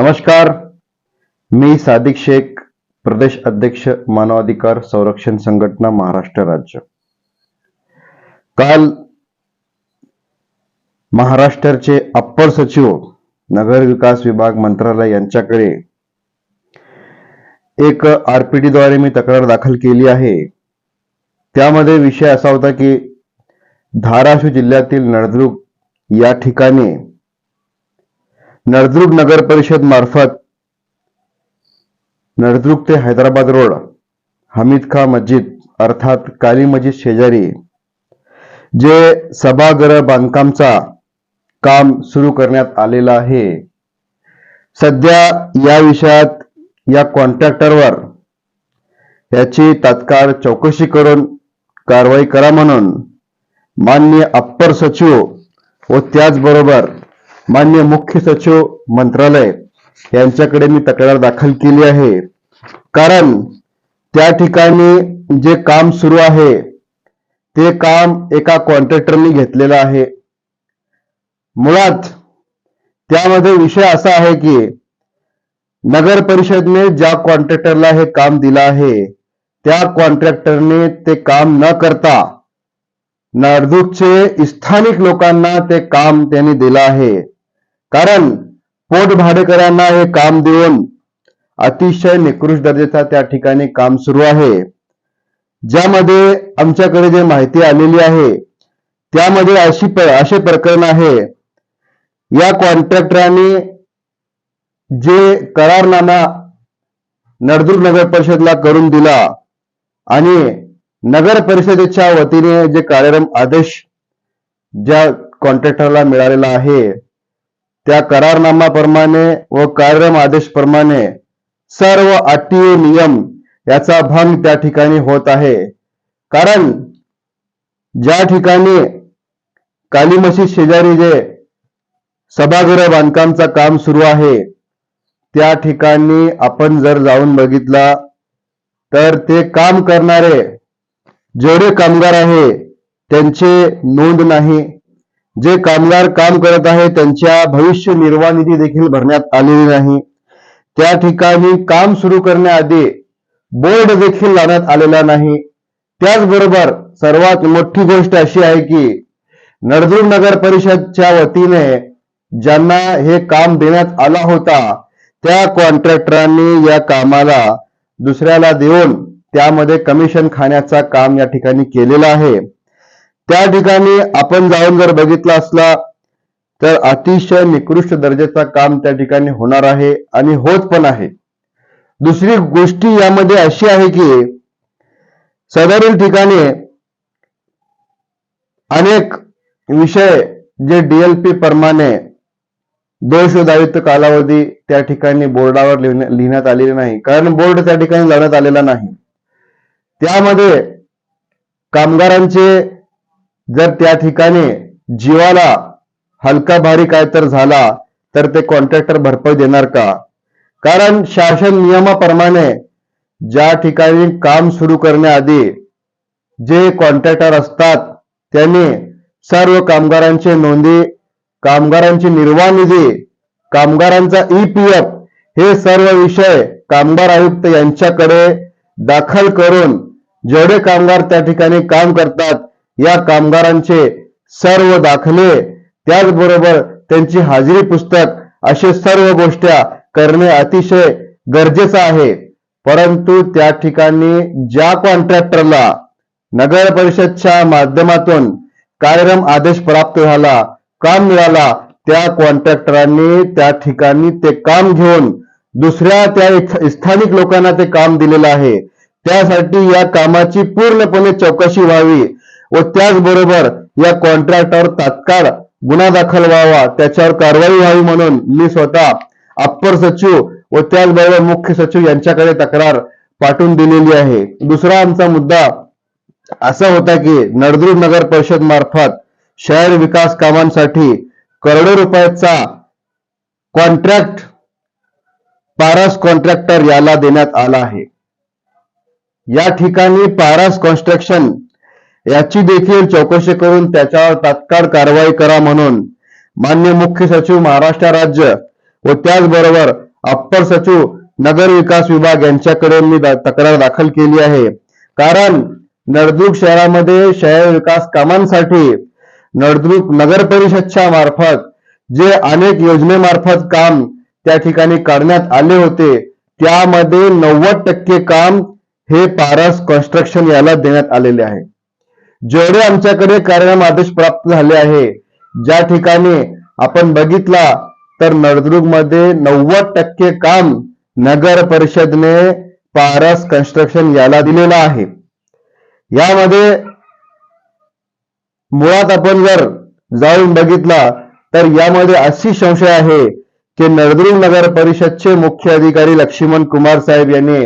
नमस्कार. मी सादिक शेख प्रदेश अध्यक्ष मानवाधिकार संरक्षण संघटना महाराष्ट्र राज्य. काल महाराष्ट्राचे अप्पर सचिव नगर विकास विभाग मंत्रालय यांच्याकडे एक आरपीडीद्वारे मी तक्रार दाखल केली आहे. त्यामध्ये विषय असा होता की धाराशिव जिल्ह्यातील नळदुर्ग या ठिकाणी नळदुर्ग नगर परिषद मार्फत नळदुर्ग ते हैदराबाद रोड हमीद खा मस्जिद अर्थात काली मस्जिद शेजारी जे सभागृह बांधकामचा काम सुरू करण्यात आलेलं आहे. सध्या या विषयात या कॉन्ट्रॅक्टरवर याची तात्काळ चौकशी करून कारवाई करा म्हणून मान्य अप्पर सचिव व त्याचबरोबर मान्य मुख्य सचिव मंत्रालय यांच्याकडे मी तक्रार दाखल केली आहे. कारण त्या ठिकाणी जे काम सुरू आहे ते काम एका कॉन्ट्रॅक्टरनी घेतलेलं आहे. मुळात त्यामध्ये विषय असा आहे की नगर परिषदने ज्या कॉन्ट्रॅक्टरला हे काम दिलं आहे त्या कॉन्ट्रॅक्टरने ते काम न करता नारदूकचे स्थानिक लोकांना ते काम त्यांनी दिलं आहे. कारण पोट भाडेकरांना हे काम देऊन अतिशय निकृष्ट दर्जाचा त्या ठिकाणी काम सुरू आहे. ज्यामध्ये आमच्याकडे जे माहिती आलेली आहे त्यामध्ये अशी असे प्रकरण आहे. या कॉन्ट्रॅक्टरांनी जे करारनामा नळदुर्ग नगर परिषदला करून दिला आणि नगर परिषदेच्या वतीने जे कार्यक्रम आदेश ज्या कॉन्ट्रॅक्टरला मिळालेला आहे त्या करारनामाप्रमाणे व कार्यक्रम आदेशप्रमाणे सर्व अटी नियम याचा भंग त्या ठिकाणी होत आहे. कारण ज्या ठिकाणी काली मशीद शेजारी जे सभागृह बांधकामचं काम सुरू आहे त्या ठिकाणी आपण जर जाऊन बघितला तर ते काम करणारे जेवढे कामगार आहे त्यांचे नोंद नाही. जे कामगार काम करत आहे त्यांच्या भविष्य निर्वाह निधी देखील भरण्यात आलेली नाही. त्या ठिकाणी काम सुरू करण्याआधी बोर्ड देखील लावण्यात आलेला नाही. त्याचबरोबर सर्वात मोठी गोष्ट अशी आहे की नळदुर्ग नगर परिषदच्या वतीने ज्यांना हे काम देण्यात आला होता त्या कॉन्ट्रॅक्टरांनी या कामाला दुसऱ्याला देऊन त्यामध्ये कमिशन खाण्याचा काम या ठिकाणी केलेलं आहे. त्या ठिकाणी आपण जाऊन जर बघितला असला तर अतिशय निकृष्ट दर्जाचा काम त्या ठिकाणी होणार आहे आणि होत पण आहे. दुसरी गोष्टी यामध्ये अशी आहे की सदरील ठिकाणी अनेक विषय जे डीएलपी प्रमाणे दोष दायित्व कालावधी त्या ठिकाणी बोर्डावर लिहिण्या- लिहिण्यात आलेले नाही. कारण बोर्ड त्या ठिकाणी लावण्यात आलेला नाही. त्यामध्ये कामगारांचे जर त्या ठिकाणी जीवाला हलका भारी काय तर झाला तर ते कॉन्ट्रॅक्टर भरपाई देणार का? कारण शासन नियमाप्रमाणे ज्या ठिकाणी काम सुरू करण्याआधी जे कॉन्ट्रॅक्टर असतात त्यांनी सर्व कामगारांचे नोंदी कामगारांची निर्वाह निधी कामगारांचा ई पी एफ हे सर्व विषय कामगार आयुक्त यांच्याकडे दाखल करून जेवढे कामगार त्या ठिकाणी काम करतात या कामगारांचे सर्व दाखले त्याचबरोबर त्यांची हाजरी पुस्तक असे सर्व गोष्ट्या करणे अतिशय गरजेचं आहे. परंतु त्या ठिकाणी ज्या कॉन्ट्रॅक्टरला नगर परिषदच्या माध्यमातून कार्यक्रम आदेश प्राप्त झाला काम मिळाला त्या कॉन्ट्रॅक्टरांनी त्या ठिकाणी ते काम घेऊन दुसऱ्या त्या स्थानिक लोकांना ते काम दिलेलं आहे. त्यासाठी या कामाची पूर्णपणे चौकशी व्हावी व त्याचबरोबर या कॉन्ट्रॅक्टवर तात्काळ गुन्हा दाखल व्हावा त्याच्यावर कारवाई व्हावी म्हणून मी स्वतः अप्पर सचिव व त्याचबरोबर मुख्य सचिव यांच्याकडे तक्रार पाठवून दिलेली आहे. दुसरा आमचा मुद्दा असा होता की नळदुर्ग नगर परिषद मार्फत शहर विकास कामांसाठी करोडो रुपयाचा कॉन्ट्रॅक्ट पारस कॉन्ट्रॅक्टर याला देण्यात आला आहे. या ठिकाणी पारस कन्स्ट्रक्शन याची देखील चौकशी करून त्याच्यावर तात्काळ कारवाई करा म्हणून मान्य मुख्य सचिव महाराष्ट्र राज्य व त्याचबरोबर अप्पर सचिव नगर विकास विभाग यांच्याकडे मी दा- तक्रार दाखल केली आहे. कारण नळदुर्ग शहरामध्ये शहर विकास कामांसाठी नळदुर्ग नगर परिषदच्या मार्फत जे अनेक योजनेमार्फत काम त्या ठिकाणी करण्यात आले होते त्यामध्ये नव्वद टक्के काम हे पारस कन्स्ट्रक्शन याला देण्यात आलेले आहे. जेवढे आमच्याकडे कार्यक्रम आदेश प्राप्त झाले आहे ज्या ठिकाणी आपण बघितला तर नळदुर्गमध्ये नव्वद टक्के काम नगर परिषदने पारस कन्स्ट्रक्शन याला दिलेलं आहे. यामध्ये मुळात आपण जर जाऊन बघितला तर यामध्ये अशी संशय आहे की नळदुर्ग नगर परिषदचे मुख्य अधिकारी लक्ष्मण कुमार साहेब यांनी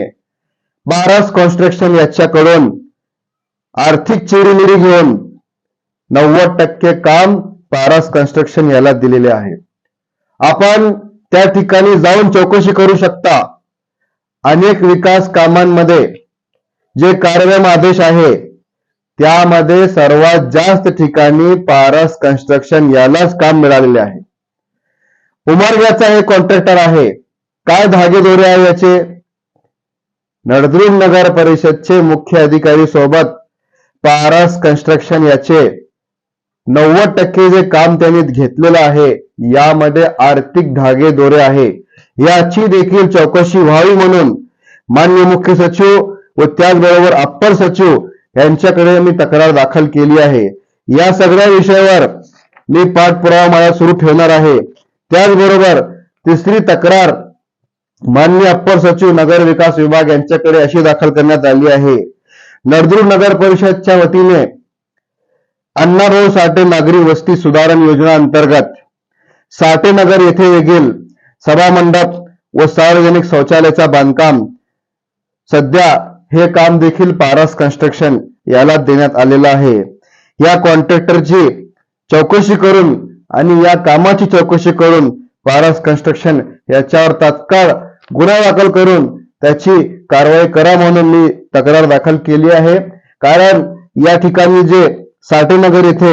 बारस कन्स्ट्रक्शन याच्याकडून आर्थिक चिरीमिरी घेऊन नव्वद टक्के काम पारस कन्स्ट्रक्शन याला दिलेले आहे. आपण त्या ठिकाणी जाऊन चौकशी करू शकता. अनेक विकास कामांमध्ये जे कार्यम आदेश आहे त्यामध्ये सर्वात जास्त ठिकाणी पारस कन्स्ट्रक्शन यालाच काम मिळालेले आहे. उमरग्याचा हे कॉन्ट्रॅक्टर आहे. काय धागेदोरे आहे याचे? नळदुर्ग नगर परिषदचे मुख्य अधिकारी सोबत पारस कन्स्ट्रक्शन याचे नव्वद टक्के जे काम त्यांनी घेतलेलं आहे यामध्ये आर्थिक धागेदोरे आहे. याची देखील चौकशी व्हावी म्हणून मान्य मुख्य सचिव व त्याचबरोबर अप्पर सचिव यांच्याकडे मी तक्रार दाखल केली आहे. या सगळ्या विषयावर मी पाठपुरावा माझा सुरू ठेवणार आहे. त्याचबरोबर तिसरी तक्रार मान्य अप्पर सचिव नगर विकास विभाग यांच्याकडे अशी दाखल करण्यात आली आहे. नळदुर्ग नगर परिषदच्या वतीने अण्णाभाऊ साठे नागरी वस्ती सुधारण योजना अंतर्गत साठे नगर येथे देखील सभा मंडप व सार्वजनिक शौचालयाचा बांधकाम सध्या हे काम देखील पारस कन्स्ट्रक्शन याला देण्यात आलेलं आहे. या कॉन्ट्रॅक्टरची चौकशी करून आणि या कामाची चौकशी करून पारस कन्स्ट्रक्शन याच्यावर तात्काळ गुन्हा दाखल करून त्याची कारवाई करा म्हणून मी तक्रार दाखल केली आहे. कारण या ठिकाणी जे साठेनगर येथे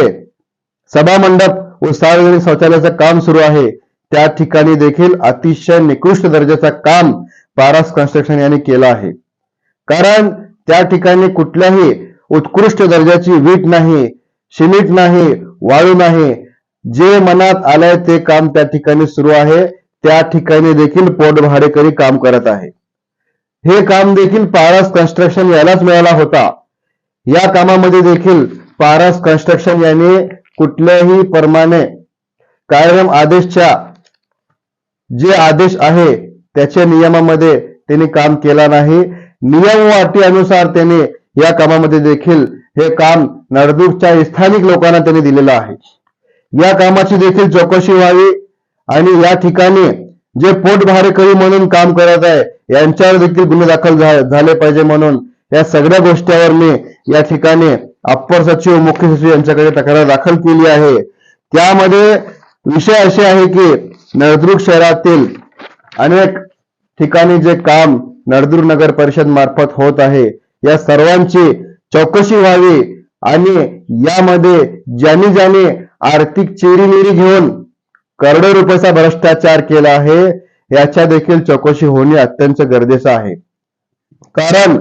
सभामंडप व सार्वजनिक शौचालयाचं काम सुरू आहे त्या ठिकाणी देखील अतिशय निकृष्ट दर्जाचं काम पारस कन्स्ट्रक्शन यांनी केलं आहे. कारण त्या ठिकाणी कुठल्याही उत्कृष्ट दर्जाची वीट नाही सिमेंट नाही वाळू नाही जे मनात आलंय ते काम त्या ठिकाणी सुरू आहे. त्या ठिकाणी देखील पोट भाडेकरी काम करत आहे. हे काम देखील पारस कन्स्ट्रक्शन यालाच मिळाला होता. या कामामध्ये देखील पारस कन्स्ट्रक्शन यांनी कुठल्याही प्रमाणे कार्यक्रम आदेशच्या जे आदेश आहे त्याच्या नियमामध्ये त्यांनी काम केला नाही. नियम व अटी अनुसार त्यांनी या कामामध्ये देखील हे काम नळदुर्गच्या स्थानिक लोकांना त्यांनी दिलेलं आहे. या कामाची देखील चौकशी व्हावी आणि या ठिकाणी जे पोटभारेकरी म्हणून काम करत आहे यांच्यावर देखील गुन्हे दाखल झा- झाले पाहिजे म्हणून या सगळ्या गोष्टीवर मी या ठिकाणी अप्पर सचिव मुख्य सचिव यांच्याकडे तक्रार दाखल केली आहे. त्यामध्ये विषय असे आहे की नळदुर्ग शहरातील अनेक ठिकाणी जे काम नळदुर्ग नगर परिषद मार्फत होत आहे या सर्वांची चौकशी व्हावी आणि यामध्ये ज्यांनी ज्यांनी आर्थिक चिरीमिरी घेऊन करोडो रुपयाचा भ्रष्टाचार केला आहे याच्या देखील चौकशी होणे अत्यंत गरजेचं आहे. कारण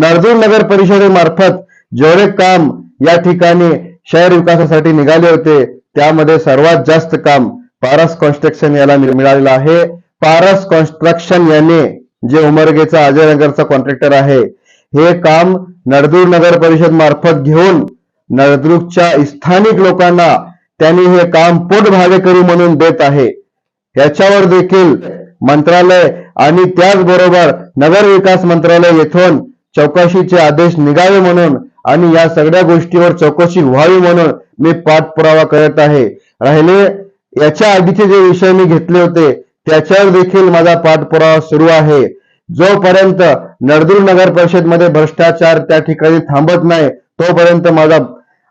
नरदूर नगर परिषदेमार्फत जेवढे काम या ठिकाणी शहर विकासासाठी निघाले होते त्यामध्ये सर्वात जास्त काम पारस कॉन्स्ट्रक्शन याला मिळालेलं आहे. पारस कॉन्स्ट्रक्शन याने जे उमरगेचा अजयनगरचा कॉन्ट्रॅक्टर आहे हे काम नरदूर नगर परिषद मार्फत घेऊन नळदुर्गच्या स्थानिक लोकांना त्यांनी हे काम पोट करू म्हणून देत आहे. याच्यावर देखील मंत्रालय आणि त्याचबरोबर नगर विकास मंत्रालय येथून चौकशीचे आदेश निघावे म्हणून आणि या सगळ्या गोष्टीवर चौकशी व्हावी म्हणून मी पाठपुरावा करत आहे. राहिले याच्या आधीचे जे विषय मी घेतले होते त्याच्यावर देखील माझा पाठपुरावा सुरू आहे. जोपर्यंत नळदूर नगर परिषदमध्ये भ्रष्टाचार त्या ठिकाणी थांबत नाही तोपर्यंत माझा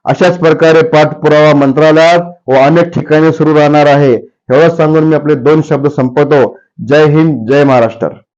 अशाच प्रकारे पाठपुरावा मंत्रालयात व अनेक ठिकाणी सुरू राहणार आहे. एवढं सांगून मी आपले दोन शब्द संपवतो. जय हिंद जय महाराष्ट्र.